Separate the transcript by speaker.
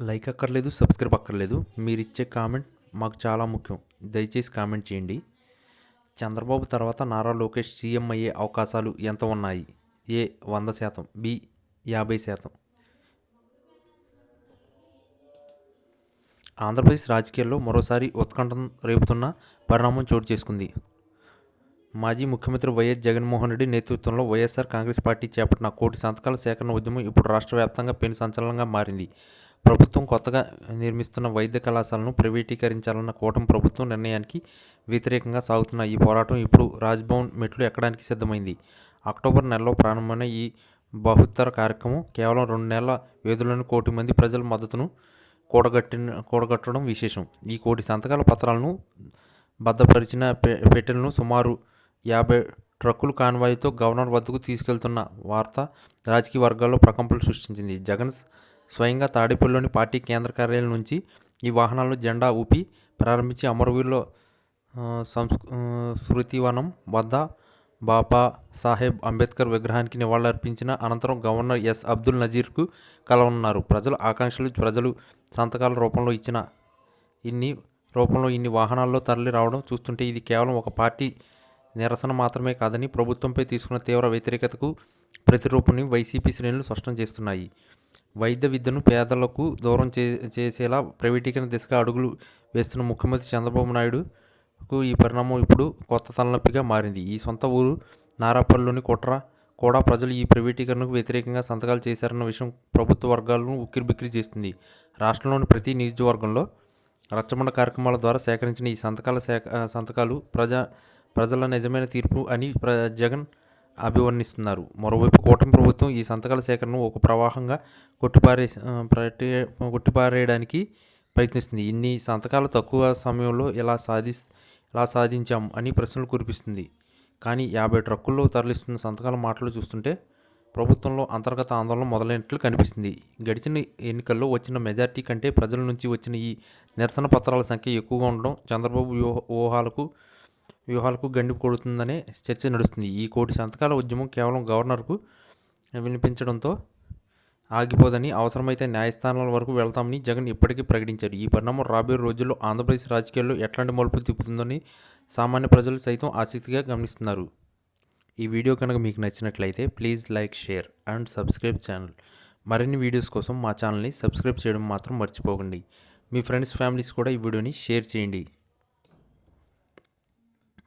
Speaker 1: Like అక్కర్లేదు subscribe అక్కర్లేదు. మీరు ఇచ్చే కామెంట్ మాకు చాలా ముఖ్యం. దయచేసి కామెంట్ చేయండి. చంద్రబాబు తర్వాత నారా లోకేష్ సీఎం అయ్యే అవకాశాలు ఎంత ఉన్నాయి? ఏ వంద శాతం. బి యాభై శాతం. ఆంధ్రప్రదేశ్ రాజకీయాల్లో మరోసారి ఉత్కంఠం రేపుతున్న పరిణామం చోటు చేసుకుంది. మాజీ ముఖ్యమంత్రి వైఎస్ జగన్మోహన్ రెడ్డి నేతృత్వంలో వైఎస్ఆర్ కాంగ్రెస్ పార్టీ చేపట్టిన కోటి సంతకాల సేకరణ ఉద్యమం ఇప్పుడు రాష్ట్ర వ్యాప్తంగా పెను సంచలనంగా మారింది. ప్రభుత్వం కొత్తగా నిర్మిస్తున్న వైద్య కళాశాలను ప్రైవేటీకరించాలన్న కూటమి ప్రభుత్వం నిర్ణయానికి వ్యతిరేకంగా సాగుతున్న ఈ పోరాటం ఇప్పుడు రాజ్భవన్ మెట్లు ఎక్కడానికి సిద్ధమైంది. అక్టోబర్ నెలలో ప్రారంభమైన ఈ బహుత్తర కార్యక్రమం కేవలం రెండు నెలల వ్యవధిలోని కోటి మంది ప్రజల మద్దతును కూడగట్టిన కూడగట్టడం విశేషం. ఈ కోటి సంతకాల పత్రాలను భద్రపరిచిన పె- పెట్టెలను సుమారు యాభై ట్రక్కులు కాన్వాయ్తో గవర్నర్ వద్దకు తీసుకెళ్తున్న వార్త రాజకీయ వర్గాల్లో ప్రకంపనలు సృష్టించింది. జగన్ స్వయంగా తాడేపల్లిలోని పార్టీ కేంద్ర కార్యాలయం నుంచి ఈ వాహనాలను జెండా ఊపి ప్రారంభించి అమరవీరులో సంస్కృతివనం వద్ద బాబా సాహెబ్ అంబేద్కర్ విగ్రహానికి నివాళులర్పించిన అనంతరం గవర్నర్ ఎస్. అబ్దుల్ నజీర్కు కలవనున్నారు. ప్రజల ఆకాంక్షలు ప్రజలు సంతకాల రూపంలో ఇచ్చిన ఇన్ని రూపంలో ఇన్ని వాహనాల్లో తరలి రావడం చూస్తుంటే ఇది కేవలం ఒక పార్టీ నిరసన మాత్రమే కాదని ప్రభుత్వంపై తీసుకున్న తీవ్ర వ్యతిరేకతకు ప్రతిరూపని వైసీపీ శ్రేణులు స్పష్టం చేస్తున్నాయి. వైద్య విద్యను పేదలకు దూరం చే చేసేలా ప్రైవేటీకరణ దిశగా అడుగులు వేస్తున్న ముఖ్యమంత్రి చంద్రబాబు నాయుడుకు ఈ పరిణామం ఇప్పుడు కొత్త తలనొప్పిగా మారింది. ఈ సొంత ఊరు నారాపల్లిలోని కుట్ర కూడా ప్రజలు ఈ ప్రైవేటీకరణకు వ్యతిరేకంగా సంతకాలు చేశారన్న విషయం ప్రభుత్వ వర్గాలను ఉక్కిరిబిక్కిరి చేస్తుంది. రాష్ట్రంలోని ప్రతి నియోజకవర్గంలో రచ్చబండ కార్యక్రమాల ద్వారా సేకరించిన ఈ సంతకాల సేక సంతకాలు ప్రజా ప్రజల నిజమైన తీర్పు అని ప్ర జగన్ అభివర్ణిస్తున్నారు. మరోవైపు కూటమి ప్రభుత్వం ఈ సంతకాల సేకరణను ఒక ప్రవాహంగా కొట్టిపారే ప్రతి కొట్టిపారేయడానికి ప్రయత్నిస్తుంది. ఇన్ని సంతకాలు తక్కువ సమయంలో ఎలా సాధి ఎలా సాధించాం అని ప్రశ్నలు కురిపిస్తుంది. కానీ యాభై ట్రక్కుల్లో తరలిస్తున్న సంతకాల మాటలు చూస్తుంటే ప్రభుత్వంలో అంతర్గత ఆందోళన మొదలైనట్లు కనిపిస్తుంది. గడిచిన ఎన్నికల్లో వచ్చిన మెజార్టీ కంటే ప్రజల నుంచి వచ్చిన ఈ నిరసన పత్రాల సంఖ్య ఎక్కువగా ఉండడం చంద్రబాబు వ్యూహ ఊహాలకు వ్యూహాలకు గండి కొడుతుందనే చర్చ నడుస్తుంది. ఈ కోటి సంతకాల ఉద్యమం కేవలం గవర్నర్కు వినిపించడంతో ఆగిపోదని అవసరమైతే న్యాయస్థానాల వరకు వెళ్తామని జగన్ ఇప్పటికీ ప్రకటించారు. ఈ పరిణామం రాబోయే రోజుల్లో ఆంధ్రప్రదేశ్ రాజకీయాల్లో ఎట్లాంటి మలుపులు తిప్పుతుందని సామాన్య ప్రజలు సైతం ఆసక్తిగా గమనిస్తున్నారు. ఈ వీడియో కనుక మీకు నచ్చినట్లయితే please like share and subscribe channel. మరిన్ని వీడియోస్ కోసం మా ఛానల్ని సబ్స్క్రైబ్ చేయడం మాత్రం మర్చిపోకండి. మీ ఫ్రెండ్స్ ఫ్యామిలీస్ కూడా ఈ వీడియోని షేర్ చేయండి.